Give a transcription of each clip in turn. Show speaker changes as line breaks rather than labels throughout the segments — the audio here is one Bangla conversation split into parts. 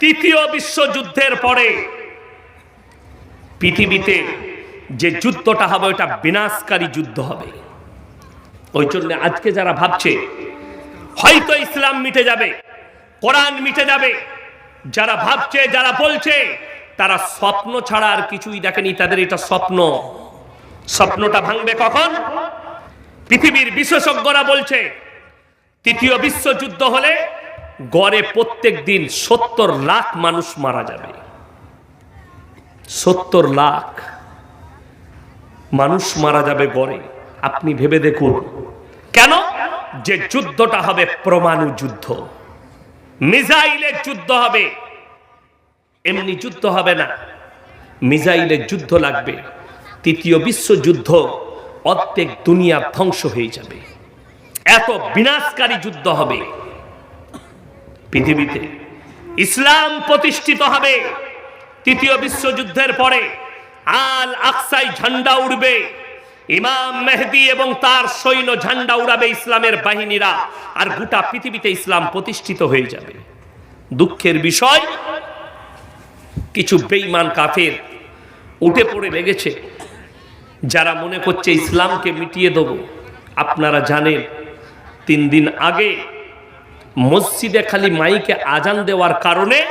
তৃতীয় বিশ্বযুদ্ধের পরে পৃথিবীতে যে যুদ্ধটা হবে ওটা বিনাশকারী যুদ্ধ হবে। ওই জন্য আজকে যারা ভাবছে, হয়তো ইসলাম মিটে যাবে, কোরআন মিটে যাবে, যারা ভাবছে, যারা বলছে, তারা স্বপ্ন ছাড়া আর কিছুই দেখেনি, তাদের এটা স্বপ্ন। স্বপ্নটা ভাঙবে কখন? পৃথিবীর বিশেষজ্ঞরা বলছে, তৃতীয় বিশ্বযুদ্ধ হলে গড়ে প্রত্যেক দিন সত্তর লাখ মানুষ মারা যাবে। সত্তর লাখ মানুষ মারা যাবে গড়ে। আপনি ভেবে দেখুন। কেন? যে যুদ্ধটা হবে পরমাণু যুদ্ধ। মিসাইলের যুদ্ধ হবে। এমনি যুদ্ধ হবে না। মিসাইলের যুদ্ধ লাগবে। তৃতীয় বিশ্বযুদ্ধ অর্ধেক দুনিয়া ধ্বংস হয়ে যাবে। এত বিনাশকারী যুদ্ধ হবে। পৃথিবীতে। ইসলাম প্রতিষ্ঠিত হবে তৃতীয় বিশ্বযুদ্ধের পরে। আল আকসাই ঝান্ডা উড়বে। ইমাম মেহদি এবং তার সৈন্য ঝান্ডা উড়াবে ইসলামের বাহিনীরা। আর গোটা পৃথিবীতে ইসলাম প্রতিষ্ঠিত হয়ে যাবে। দুঃখের বিষয়, কিছু বেঈমান কাফের উঠে পড়ে লেগেছে। যারা মনে করছে ইসলামকে মিটিয়ে দেব। আপনারা জানেন, তিন দিন আগে মসজিদে খালি মাইকে আজান দেওয়ার কারণে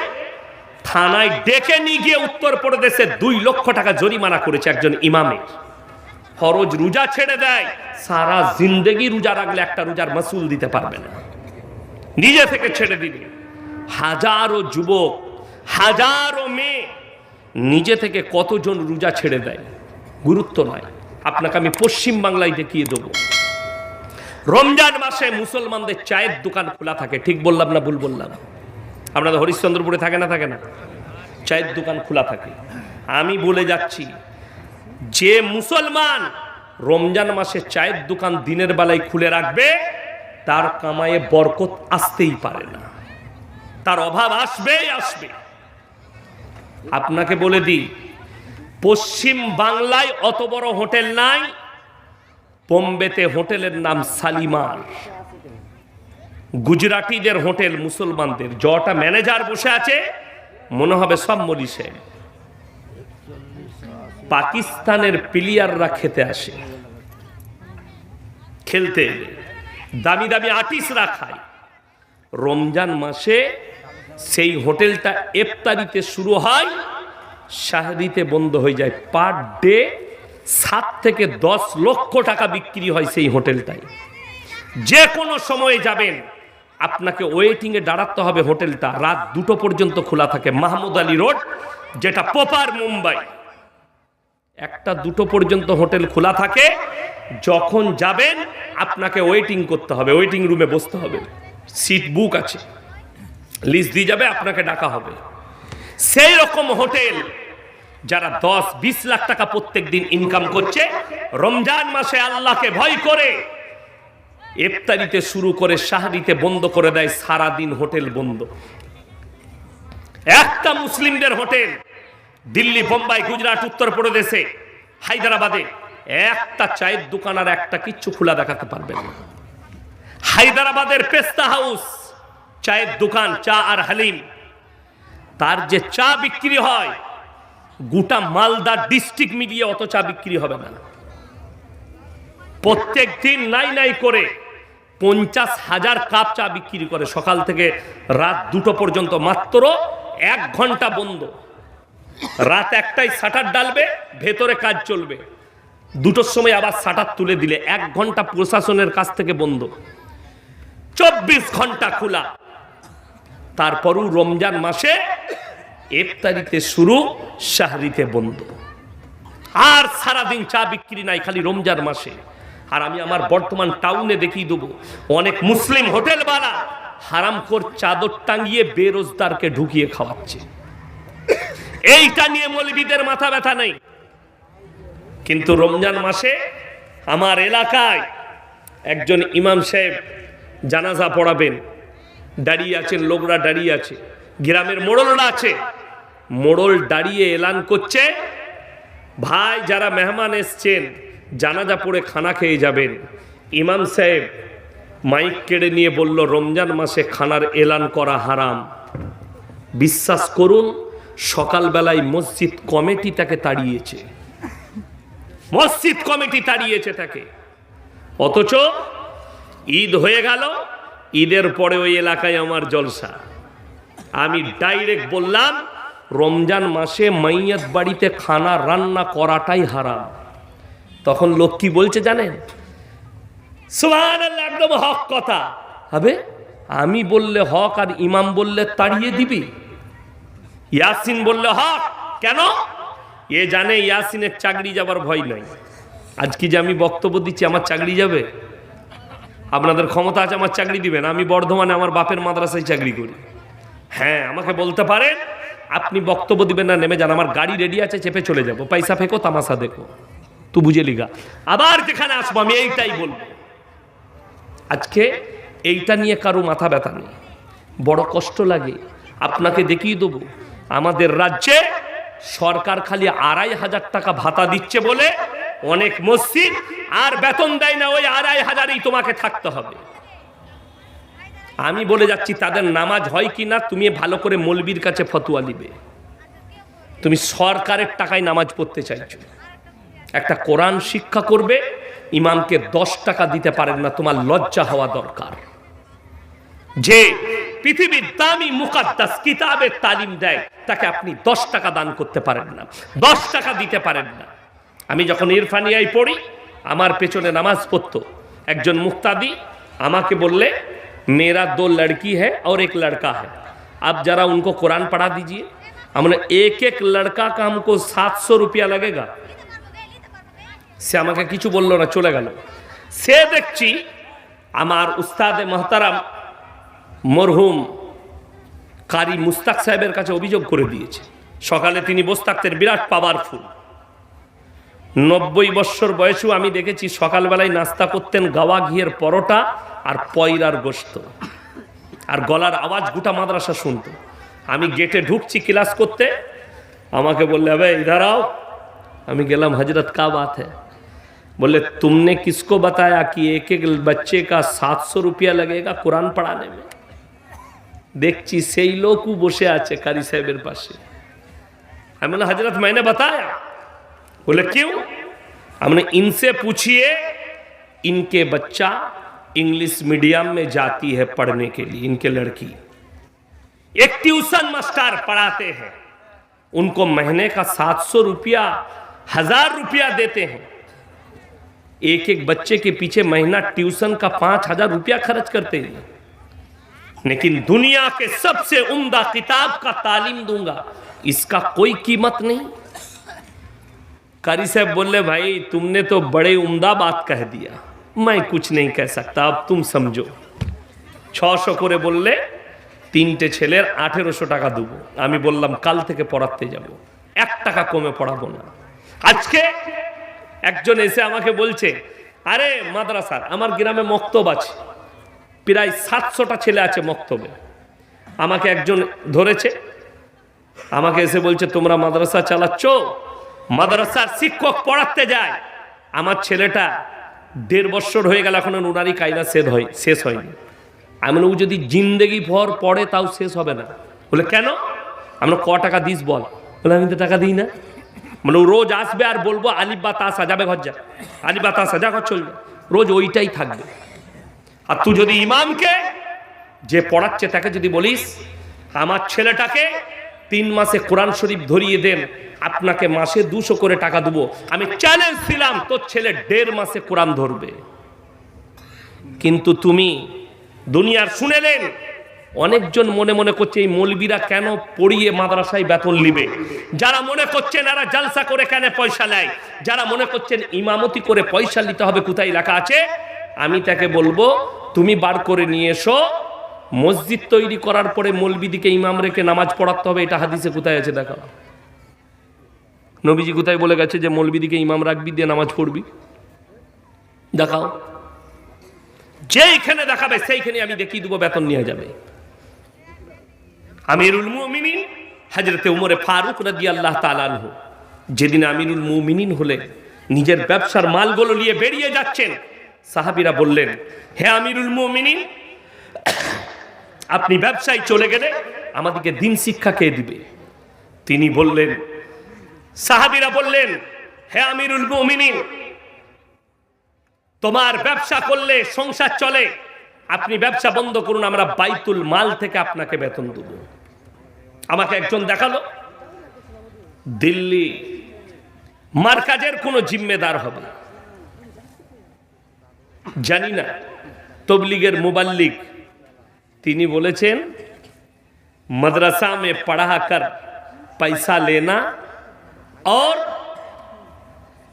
থানায় ডেকে নিয়ে গিয়ে উত্তরপ্রদেশে দুই লক্ষ টাকা জরিমানা করেছে একজন ইমামের। ফরজ রোজা ছেড়ে দেয়, সারা জিন্দেগি রোজা রাখলে একটা রোজার মাসুল দিতে পারবে না। নিজে থেকে ছেড়ে দিবে। হাজারো যুবক, হাজারো মেয়ে নিজে থেকে কতজন রোজা ছেড়ে দেয়? গুরুত্ব নয়। আপনাকে আমি পশ্চিম বাংলায় দেখিয়ে দেবো। রমজান মাসে মুসলমানদের চায়ের দোকান খোলা থাকে। ঠিক বললাম না ভুল বললাম? আপনাদের হরিশ্চন্দ্রপুরে থাকে না থাকে না? চায়ের দোকান খোলা থাকে। আমি বলে যাচ্ছি, যে মুসলমান রমজান মাসে চায়ের দোকান দিনের বেলায় খুলে রাখবে, তার কামায়ে বরকত আসতেই পারে না। তার অভাব আসবেই আসবে। আপনাকে বলে দিই, পশ্চিম বাংলায় অত বড় হোটেল নাই বোম্বেতে হোটেলের নাম সালিমার। গুজরাটিদের হোটেল মুসলমানদের। জটা ম্যানেজার বসে আছে, মনে হবে সব মরিষে পাকিস্তানের প্লেয়াররা খেতে আসে। খেলতে দামি দামি আর্টিস্টরা খায়। রমজান মাসে সেই হোটেলটা এফতারিতে শুরু হয়, শাহরিতে বন্ধ হয়ে যায় পার ডে। সাত থেকে দশ লক্ষ টাকা বিক্রি হয় সেই হোটেলটাই যে কোনো সময়ে যাবেন, আপনাকে ওয়েটিংয়ে দাঁড়াতে হবে হোটেলটা। রাত দুটো পর্যন্ত খোলা থাকে মাহমুদ আলী রোড, যেটা পোপার মুম্বাই। একটা দুটো পর্যন্ত হোটেল খোলা থাকে, যখন যাবেন, আপনাকে ওয়েটিং করতে হবে, ওয়েটিং রুমে বসতে হবে। সিট বুক আছে। লিস্ট দিয়ে যাবে, আপনাকে ডাকা হবে। সেই রকম হোটেল যারা দশ, বিশ লাখ টাকা প্রত্যেক দিন ইনকাম করছে, রমজান মাসে আল্লাহকে ভয় করে। ইফতারিতে শুরু করে শাহরিতে বন্ধ করে দেয় সারা দিন হোটেল বন্ধ। একটা মুসলিমদের হোটেল, দিল্লি, বোম্বাই, গুজরাট উত্তরপ্রদেশে হায়দ্রাবাদে, একটা চায়ের দোকান আর একটা কিচ্ছু খোলা দেখাতে পারবেন না। হায়দ্রাবাদের পেস্তা হাউস, চায়ের দোকান, চা আর হালিম। তার যে চা বিক্রি হয় গোটা মালদা ডিস্ট্রিক্ট মিলিয়ে অত চা বিক্রি হবে না। প্রত্যেক দিন নাই নাই করে পঞ্চাশ হাজার কাপ চা বিক্রি করে। সকাল থেকে রাত দুটো পর্যন্ত মাত্র এক ঘণ্টা বন্ধ। রাত একটাই শাটার ডালবে, ভেতরে কাজ চলবে। দুটোর সময় আবার শাটার তুলে দিলে এক ঘণ্টা প্রশাসনের কাছ থেকে বন্ধ। চব্বিশ ঘণ্টা খোলা। তারপরও রমজান মাসে ইফতারিতে শুরু, শাহরিতে বন্ধ। আর সারাদিন চা বিক্রি নাই খালি রমজান মাসে। আর আমি আমার বর্তমান টাউনে দেখিয়ে দেবো, অনেক মুসলিম হোটেলওয়ালা হারামখোর চাদর টাঙিয়ে বেরোজদারকে ঢুকিয়ে খাওয়াচ্ছে। এইটা নিয়ে মৌলবীদের মাথা ব্যথা নেই। কিন্তু রমজান মাসে আমার এলাকায় একজন ইমাম সাহেব জানাজা পড়াবেন। দাঁড়িয়ে আছেন, লোকরা দাঁড়িয়ে আছে। গ্রামের মোড়লরা আছে। মোড়ল দাঁড়িয়ে এলান করছে। ভাই, যারা মেহমান এসছেন, জানাজা পড়ে খানা খেয়ে যাবেন। ইমাম সাহেব মাইক কেড়ে নিয়ে বলল, রমজান মাসে খানার এলান করা হারাম। বিশ্বাস করুন, সকালবেলায় মসজিদ কমিটি তাকে তাড়িয়েছে। মসজিদ কমিটি তাড়িয়েছে তাকে। অথচ ঈদ হয়ে গেল, ঈদের পরে ওই এলাকায় আমার জলসা। আমি ডাইরেক্ট বললাম, রমজান মাসে মাইয়াত বাড়িতে খানা রান্না করাটাই হারাম। তখন লোক কি বলছে জানেন? একদম হক কথা। হবে আমি বললে হক আর ইমাম বললে তাড়িয়ে দিবি। ইয়াসিন বললে হক, কেন? এ জানে ইয়াসিনের চাকরি যাবার ভয় নাই। আজকে যে আমি বক্তব্য দিচ্ছি, আমার চাকরি যাবে? আপনাদের ক্ষমতা আছে, আমার চাকরি দিবেন। আমি বর্ধমানে আমার বাপের মাদ্রাসায় চাকরি করি। হ্যাঁ আমাকে বলতে পারেন? আপনি বক্তব্য দিবেন না, নেমে যান। আমার গাড়ি রেডি আছে, চেপে চলে যাব। পয়সা ফেকো, তামাশা দেখো। তু বুঝে লিগা। আবার যেখানে আসব, আমি এইটাই বলব। আজকে এইটা নিয়ে কারও মাথা ব্যথা নেই। বড় কষ্ট লাগে। আপনাকে দেখিয়ে দেবো। আমাদের রাজ্যে সরকার খালি আড়াই হাজার টাকা ভাতা দিচ্ছে বলে অনেক মসজিদ আর বেতন দেয় না, ওই আড়াই হাজারই তোমাকে থাকতে হবে। আমি বলে যাচ্ছি, তাদের নামাজ হয় কি না, তুমি ভালো করে মলবির কাছে ফতুয়া নিবে তুমি সরকারের টাকায় নামাজ পড়তে চাইছো। একটা কোরআন শিক্ষা করবে, ইমামকে দশ টাকা দিতে পারেন না, তোমার লজ্জা হওয়া দরকার। যে পৃথিবীর দামি মুকাদ্দাস কিতাবের তালিম দেয়, তাকে আপনি দশ টাকা দান করতে পারেন না, দশ টাকা দিতে পারেন না। আমি যখন ইরফানিয়ায় পড়ি, আমার পেছনে নামাজ পড়তো। একজন মুক্তাদি আমাকে বললে मेरा दो लड़की है और एक लड़का है आप जरा उनको कुरान पढ़ा दीजिए हमने एक एक लड़का का हमको सात सौ रुपया लगेगा সে আমাকে কিছু বললো না চলে গেল সে দেখছি আমার উস্তাদে মহতারাম মরহুম কারি মুস্তাক সাহেবের কাছে অভিযোগ করে দিয়েছে সকালে তিনি বসে থাকতেন বিরাট পাওয়ারফুল নব্বই বৎসর বয়সেও আমি দেখেছি সকালবেলায় নাস্তা করতেন গাওয়া ঘিয়ের পরোটা আর পয়রার গোস্ত আর গলার আওয়াজ গোটা মাদ্রাসা শুনতো আমি গেটে ঢুকছি ক্লাস করতে আমাকে বললে হবে ইধার आओ আমি গেলাম हजरत का बात है बोले तुमने किसको बताया कि एक एक बच्चे का सात सौ रुपया लगेगा कुरान पढ़ाने में দেখছি সেই লোকও বসে আছে কারি সাহেবের পাশে আমি বললাম हजरत मैंने बताया बोले क्यों हमने इनसे पूछिए इनके बच्चा इंग्लिश मीडियम में जाती है पढ़ने के लिए, इनके लड़की। एक ट्यूशन मास्टर पढ़ाते हैं। उनको महीने का सात सौ रुपया, हज़ार रुपया देते हैं। एक एक बच्चे के पीछे महीना ट्यूशन का पाँच हज़ार रुपया खर्च करते हैं। लेकिन दुनिया के सबसे उम्दा किताब का तालीम दूँगा, इसका कोई कीमत नहीं। कारी साहब बोले, भाई, तुमने तो बड़े उम्दा बात कह दिया। मैं कुछ नहीं कह सकता अब तुम समझो ছশো করে বললে তিনটে ছেলের আঠেরোশো টাকা দেবো আমি বললাম কাল থেকে পড়াতে যাব এক টাকা কমে পড়াবো না আজকে একজন এসে আমাকে বলছে আরে মাদ্রাসার আমার গ্রামে মক্তব আছে প্রায় সাতশোটা ছেলে আছে মক্তবে আমাকে একজন ধরেছে আমাকে এসে বলছে তোমরা মাদ্রাসা চালাচ্ছ মাদ্রাসার শিক্ষক পড়াতে যায় আমার ছেলেটা দেড় বছর হয়ে গেল এখনও নুনারি কায়দা শেষ হয়, শেষ হয়নি। আমি ও যদি জিন্দেগি ভর পড়ে, তাও শেষ হবে না। বলে, কেন? আমরা ক টাকা দিস বল। বলে, আমি তো টাকা দিই না। মানে রোজ আসবে আর বলব, আলিফ বা তাসা যাবে ঘর যা, আলিফ বা তাসা যা ঘর চলবে রোজ ওইটাই থাকবে। আর তুই যদি ইমামকে যে পড়াচ্ছে, তাকে যদি বলিস, আমার ছেলেটাকে তিন মাসে কোরআন শরীফ ধরিয়ে দেন, আপনাকে মাসে দুশো করে টাকা দেবো। আমি চ্যালেঞ্জ দিলাম তোর ছেলে দেড় মাসে কোরআন ধরবে। কিন্তু তুমি দুনিয়ার শুনেলেন অনেকজন মনে মনে করছে, এই মলবিরা কেন পড়িয়ে মাদ্রাসায় বেতন নিবে? যারা মনে করছেন এরা জালসা করে কেন পয়সা নেয়? যারা মনে করছেন ইমামতি করে পয়সা নিতে হবে, কোথায় লেখা আছে? আমি তাকে বলব, তুমি বার করে নিয়ে এসো মসজিদ তৈরি করার পরে মলবিদিকে ইমাম রেখে নামাজ পড়াতে হবে, এটা হাদিসে কোথায় আছে দেখা নবীজি কোথায় বলে গেছে যে, মৌলবিদিকে ইমাম রাখবি, দিয়ে নামাজ পড়বি? দেখাও। যেইখানে দেখাবে, সেইখানে আমি দেখিয়ে দেবো, বেতন নিয়ে যাবে। আমিরুল মুমিনিন হাজরতে উমরে ফারুক রাজি আল্লাহ তালানহু যেদিন আমিরুল মুমিনিন হলেন নিজের ব্যবসার মালগুলো নিয়ে বেরিয়ে যাচ্ছেন, সাহাবিরা বললেন, হে আমিরুল মুমিনিন আপনি ব্যবসায় চলে গেলে আমাদেরকে দিন শিক্ষা কে দিবে? তিনি বললেন, সাহাবিরা বললেন, হে আমিরুল মুমিনিন, তোমার ব্যবসা করলে সংসার চলে, আপনি ব্যবসা বন্ধ করুন, আমরা বাইতুল মাল থেকে আপনাকে বেতন দেব। আমাকে একজন দেখাল, দিল্লি মার্কাজের কোনো জিম্মেদার হবে। জানি না, তবলিগের মুবাল্লিক তিনি বলেছেন मदरसा में पढ़ा कर पैसा लेना और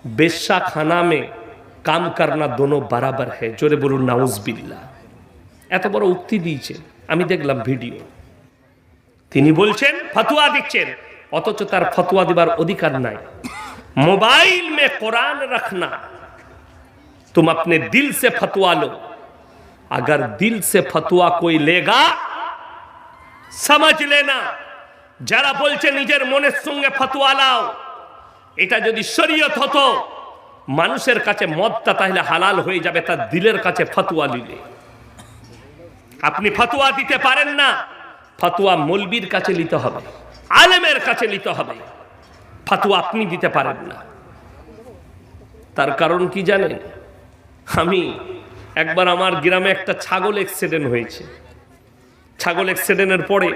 बेशा खाना में কাম করনা দোনো বরাবর है জোরে বলুন নাউজ বিল্লা এত বড় উক্তি দিয়েছে আমি দেখলাম ভিডিও তিনি বলছেন ফতুয়া দিচ্ছেন অথচ তার ফতুয়া দেবার অধিকার নাই মোবাইল মে কোরআন रखना तुम अपने दिल से फतवा लो अगर दिल से फतवा कोई लेगा সমাজ লেনা যারা বলছে নিজের মনের সঙ্গে ফতোয়া লাও এটা যদি শরীয়ত হতো মানুষের কাছে মদটা তাহলে হালাল হয়ে যাবে তার দিলের কাছে ফতোয়া নিলে আপনি ফতোয়া দিতে পারেন না ফতোয়া মলবির কাছে নিতে হবে আলেমের কাছে নিতে হবে ফতোয়া আপনি দিতে পারেন না তার কারণ কি জানেন আমি একবার আমার গ্রামে একটা ছাগল অ্যাক্সিডেন্ট হয়েছে। ছাগল অ্যাক্সিডেন্টের পরে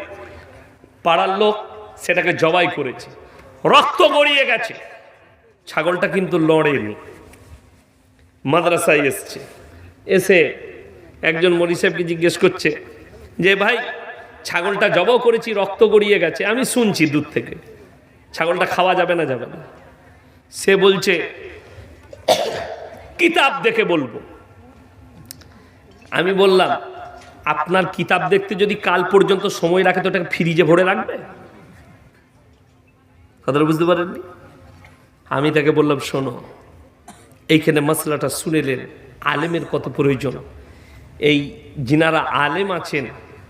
পাড়ার লোক সেটাকে জবাই করেছে। রক্ত গড়িয়ে গেছে। ছাগলটা কিন্তু লড়েনি। মাদ্রাসায় এসছে। এসে একজন মরি সাহেবকে জিজ্ঞেস করছে যে, ভাই, ছাগলটা জবাও করেছি, রক্ত গড়িয়ে গেছে। আমি শুনছি দূর থেকে। ছাগলটা খাওয়া যাবে না যাবে না? সে বলছে, কিতাব দেখে বলব। আমি বললাম, আপনার কিতাব দেখতে যদি কাল পর্যন্ত সময় রাখে তো ওটাকে ফ্রিজে ভরে রাখবে? কথাটা বুঝতে পারেননি? আমি তাকে বললাম, শোনো, এইখানে মশলাটা শুনেলেন আলেমের কত প্রয়োজন। এই যিনারা আলেম আছেন,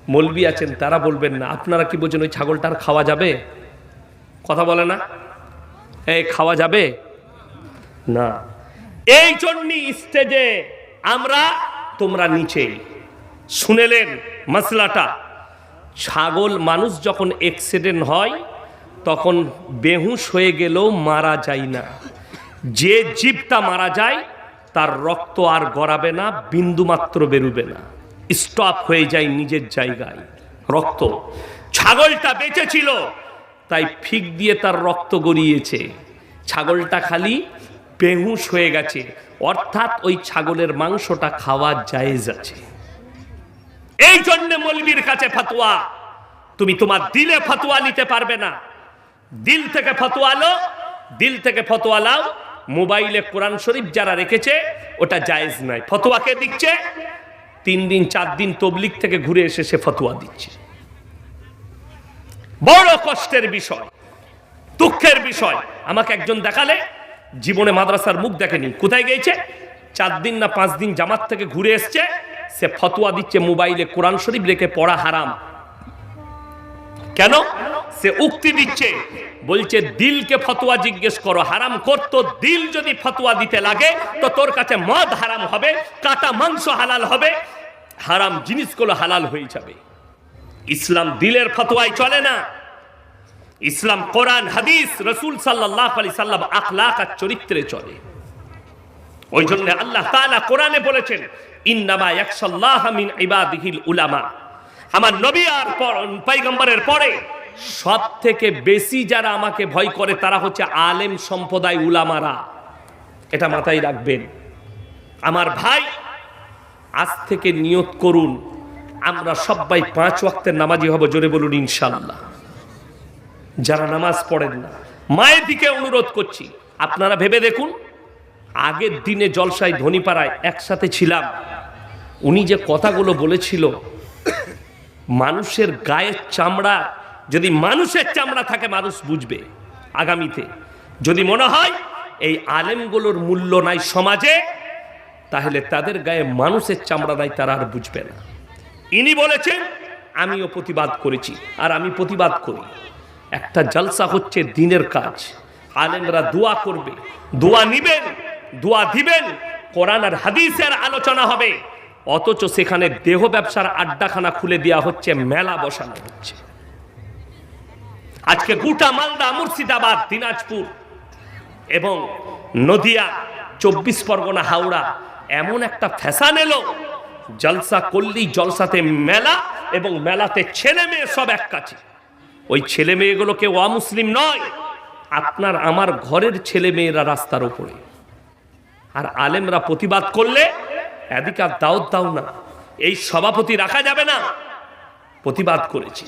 মলবি আছেন, তারা বলবেন না, আপনারা কি বলছেন, ওই ছাগলটা আর খাওয়া যাবে? কথা বলে না? এই, খাওয়া যাবে? না। এই জন্যই স্টেজে আমরা তোমরা নিচে শুনেলেন মশলাটা ছাগল মানুষ যখন অ্যাক্সিডেন্ট হয়, তখন বেহুশ হয়ে গেলেও মারা যায় না। যে জীবটা মারা যায়, তার রক্ত আর গড়াবে না বিন্দুমাত্র বেরুবে না। স্টপ হয়ে যায় নিজের জায়গায় রক্ত। ছাগলটা বেঁচেছিল তাই ফিক দিয়ে তার রক্ত গড়িয়েছে। ছাগলটা খালি বেহুশ হয়ে গেছে। অর্থাৎ ওই ছাগলের মাংসটা খাওয়া জায়েজ আছে। এই জন্য মলবির কাছে ফতোয়া, তুমি তোমার দিলে ফতোয়া নিতে পারবে না। দিল থেকে ফতোয়া লো, দিল থেকে ফতোয়া লাও। মোবাইলে কোরআন শরীফ যারা রেখেছে, ওটা জায়েজ নাই ফতোয়াকে দিচ্ছে? তিন দিন, চার দিন তবলিক থেকে ঘুরে এসে সে ফতোয়া দিচ্ছে। বড় কষ্টের বিষয়, দুঃখের বিষয়। আমাকে একজন দেখালে জীবনে মাদ্রাসার মুখ দেখেনি। কোথায় গিয়েছে? চার দিন না পাঁচ দিন জামাত থেকে ঘুরে এসছে। সে ফতোয়া দিচ্ছে মোবাইলে কোরআন শরীফ রেখে পড়া হারাম। কেন? সে উক্তি দিচ্ছে, বলছে, দিলকে ফতোয়া জিজ্ঞেস করো, হারাম করতো দিল যদি ফতোয়া দিতে লাগে, তো তোর কাছে মদ হারাম হবে, কাটা মাংস হালাল হবে। হারাম জিনিসগুলো হালাল হয়ে যাবে। ইসলাম দিলের ফতোয়ায় চলে না। ইসলাম, কোরআন, হাদিস, রসুল সাল্লাহ আলি সাল্লাম আখলাক আর চরিত্রে চলে। ওই জন্য আল্লাহ কোরআনে বলেছেন, ইন্নামা ইয়াকশাল্লাহ মিন ইবাদিহিল উলামা। আমার নবী আর পরে বেশি যারা আমাকে ভয় করে, তারা হচ্ছে আলেম সম্প্রদায় উলামারা। এটা মাথায় রাখবেন। আমার ভাই, আজ থেকে নিয়ত করুন, আমরা সবাই পাঁচ ওয়াক্তের নামাজি হব, জোরে বলুন ইনশাল্লাহ যারা নামাজ পড়েন না। মায়ের দিকে অনুরোধ করছি, আপনারা ভেবে দেখুন, আগের দিনে জলসায় ধনীপাড়ায় একসাথে ছিলাম। উনি যে কথাগুলো বলেছিল, মানুষের গায়ের চামড়া, যদি মানুষের চামড়া থাকে, মানুষ বুঝবে আগামীতে। যদি মনে হয়, এই আলেমগুলোর মূল্য নাই সমাজে, তাহলে তাদের গায়ে মানুষের চামড়া নাই, তারা আর বুঝবে না। ইনি বলেছেন, আমিও প্রতিবাদ করেছি, আর আমি প্রতিবাদ করি। একটা জলসা হচ্ছে দিনের কাজ। আলেমরা দোয়া করবে, দোয়া নিবেন, দোয়া দিবেন, কোরআন আর হাদিসের আলোচনা হবে। অথচ সেখানে দেহ ব্যবসার আড্ডাখানা খুলে দেওয়া হচ্ছে, মেলা বসানো হচ্ছে। আজকে গোটা মালদা, মুর্শিদাবাদ, দিনাজপুর এবং নদিয়া, চব্বিশ পরগনা, হাওড়া এমন একটা ফ্যাশন এলো, জলসা করলেই জলসাতে মেলা এবং মেলাতে ছেলে মেয়ে সব এক কাছে। ওই ছেলে মেয়েগুলো কেউ অমুসলিম নয়, আপনার আমার ঘরের ছেলে মেয়েরা রাস্তার উপরে। আর আলেমরা প্রতিবাদ করলে এদিকে আর দাওয়াত দাও না, এই সভাপতি রাখা যাবে না। প্রতিবাদ করেছি।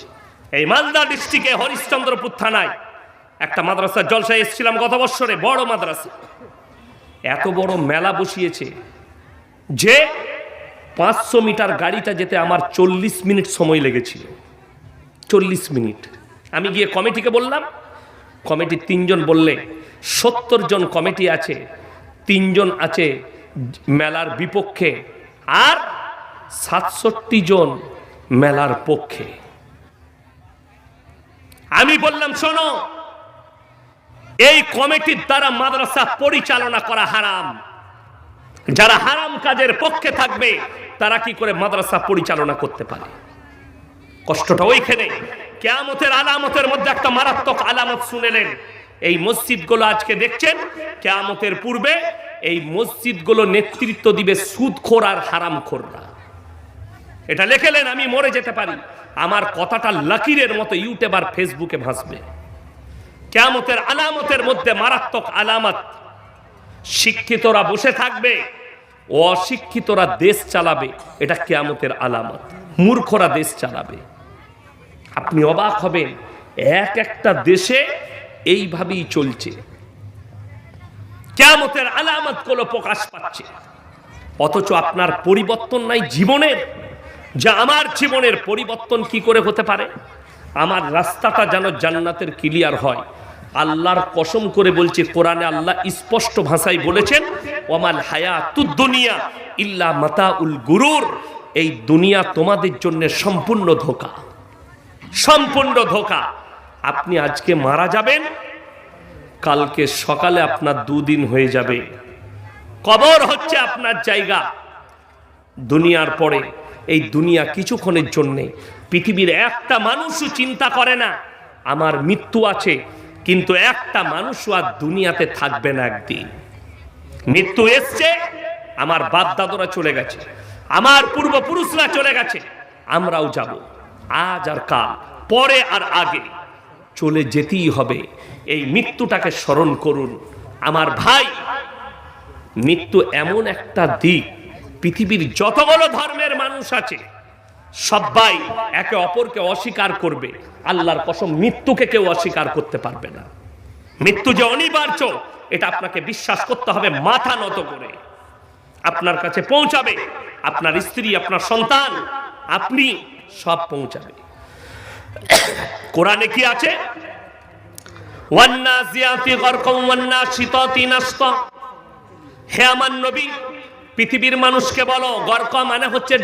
এই মালদা ডিস্ট্রিক্টে হরিশ্চন্দ্রপুর থানায় একটা মাদ্রাসার জলসায় এসেছিলাম গত বছরে, বড় মাদ্রাসা। এত বড় মেলা বসিয়েছে যে পাঁচশো মিটার গাড়িটা যেতে আমার চল্লিশ মিনিট সময় লেগেছিল। চল্লিশ মিনিট। আমি গিয়ে কমিটিকে বললাম, কমিটির তিনজন বললে, সত্তর জন কমিটি আছে, তিনজন আছে মেলার বিপক্ষে, আর সাতষট্টি জন মেলার পক্ষে। আমি বললাম, শোনো, এই কমিটির দ্বারা মাদ্রাসা পরিচালনা করা হারাম। যারা হারাম কাজের পক্ষে থাকবে, তারা কি করে মাদ্রাসা পরিচালনা করতে পারে? কষ্টটা ওইখানে কেয়ামতের আলামতের মধ্যে একটা মারাত্মক আলামত শুনেলেন। এই মসজিদগুলো আজকে দেখছেন, কেয়ামতের পূর্বে এই মসজিদগুলো নেতৃত্ব দিবে সুদখোর আর হারামখোররা। এটা লেখেলেন, আমি মরে যেতে পারি। আমার কথাটা লাকিরের মতো ইউটিউব আর ফেসবুকে ভাসবে। কেয়ামতের আলামতের মধ্যে মারাত্মক আলামত। শিক্ষিতরা বসে থাকবে, অশিক্ষিতরা দেশ চালাবে। এটা কেয়ামতের আলামত। মূর্খরা দেশ চালাবে। আপনি অবাক হবেন, এক একটা দেশে এইভাবেই চলছে। কেয়ামতের আলামতগুলো প্রকাশ পাচ্ছে। অথচ আপনার পরিবর্তন নাই জীবনের। যা আমার জীবনের পরিবর্তন কি করে হতে পারে? আমার রাস্তাটা যেন জান্নাতের ক্লিয়ার হয়। আল্লাহর কসম করে বলছে, কোরআনে আল্লাহ স্পষ্ট ভাষায় বলেছেন ওমাল হায়া দুনিয়া ইল্লা মাতা উল গুরুর। এই দুনিয়া তোমাদের জন্য সম্পূর্ণ ধোকা। সম্পূর্ণ ধোকা। আপনি আজকে মারা যাবেন, কালকে সকালে আপনার দুদিন হয়ে যাবে। কবর হচ্ছে আপনার জায়গা। দুনিয়ার পরে, এই দুনিয়া কিছুক্ষণের জন্যে পৃথিবীর একটা মানুষও চিন্তা করে না, আমার মৃত্যু আছে, কিন্তু একটা মানুষও আর দুনিয়াতে থাকবে না একদিন। মৃত্যু এসছে, আমার বাপ দাদরা চলে গেছে, আমার পূর্বপুরুষরা চলে গেছে, আমরাও যাব। আজ আর কাল, পরে আর আগে। চলে যেতেই হবে। এই মৃত্যুটাকে স্মরণ করুন। আমার ভাই, মৃত্যু এমন একটা দিক, পৃথিবীর যতগুলো ধর্মের মানুষ আছে, সবাই একে অপরকে অস্বীকার করবে। আল্লাহর কসম, মৃত্যুকে কেউ অস্বীকার করতে পারবে না। মৃত্যু যে অনিবার্য, এটা আপনাকে বিশ্বাস করতে হবে মাথা নত করে। আপনার কাছে পৌঁছাবে। আপনার স্ত্রী, আপনার সন্তান, আপনি সব পৌঁছাবে। কোরআনে কি আছে? হে আমার নবী, পৃথিবীর মানুষকে বলো, গর্ক মানে হচ্ছে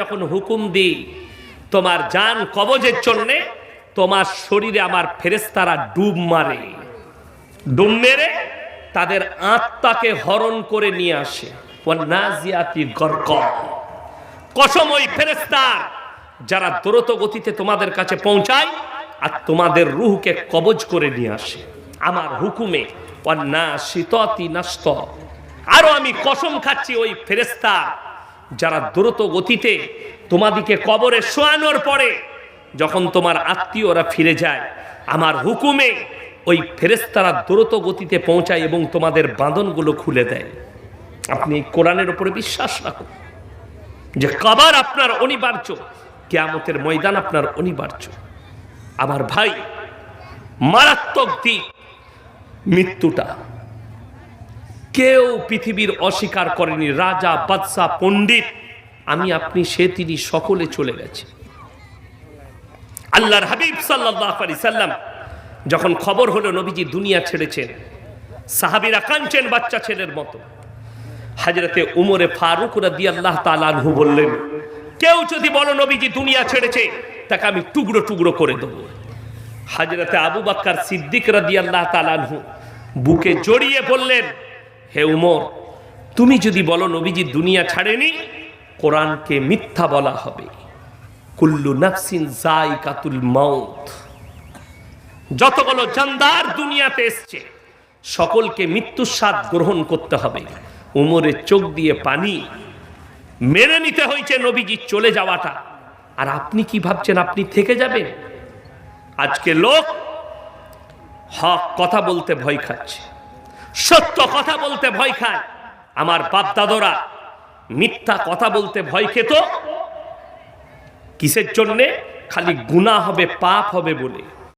যখন হুকুম দিই, তোমার জান কবজের জন্যে তোমার শরীরে আমার ফেরেস্তারা ডুব মারে। ডুব মেরে তাদের আত্মাকে হরণ করে নিয়ে আসে। ওয়ান্নাজিয়াতি গর্ক। কসম ওই ফেরেস্তার যারা দ্রুত গতিতে তোমাদের কাছে পৌঁছায় আর তোমাদের রুহকে কবজ করে নিয়ে আসে। আমার হুকুমে অন্না শীততি নষ্ট আরও আমি কসম খাচ্ছি ওই ফেরেস্তা যারা দ্রুত গতিতে তোমাদিকে কবরে শোয়ানোর পরে যখন তোমার আত্মীয়রা ফিরে যায়, আমার হুকুমে ওই ফেরেস্তারা দ্রুত গতিতে পৌঁছায় এবং তোমাদের বাঁধনগুলো খুলে দেয়। আপনি কোরআনের উপরে বিশ্বাস রাখুন। যে কবার আপনার অনিবার্য, কেয়ামতের ময়দান আপনার অনিবার্য। আমার ভাই, মারাত্মক দিক, মৃত্যুটা। কেউ পৃথিবীর অস্বীকার করেনি, রাজা বাদশাহ পণ্ডিত, আমি, আপনি, সে, তিনি সকলে চলে গেছে। আল্লাহর হাবিব সাল্লাহ আলি সাল্লাম যখন খবর হলো, নবীজি দুনিয়া ছেড়েছেন। সাহাবিরা কাঁদছেন বাচ্চা ছেলের মতো। হাজরতে উমরে ফারুক রাদি আল্লাহ তালানহু বললেন, কেউ যদি বলো নবীজি দুনিয়া ছেড়েছে, তাকে আমি টুকরো টুকরো করে দেবো। হাজরতে আবু বাক্কার সিদ্দিক রাদি আল্লাহ তালানহু বুকে জড়িয়ে বললেন, হে উমর, তুমি যদি বলো নবীজি দুনিয়া ছাড়েনি, কোরআনকে মিথ্যা বলা হবে। কুল্লু নাফসিন জাইকাতুল মাউত। যতগুলো জানদার দুনিয়াতে এসছে, সকলকে মৃত্যুর স্বাদ গ্রহণ করতে হবে। উমরের চোখ দিয়ে পানি মেনে নিতে হয়েছে নবীজি চলে যাওয়াটা। আর আপনি কি ভাবছেন, আপনি থেকে যাবেন? আজকে লোক হক কথা বলতে ভয় খাচ্ছে, সত্য কথা বলতে ভয় খায়। আমার বাপ দাদরা মিথ্যা কথা বলতে ভয় খেত। কিসের জন্যে? খালি গুণা হবে, পাপ হবে বলে।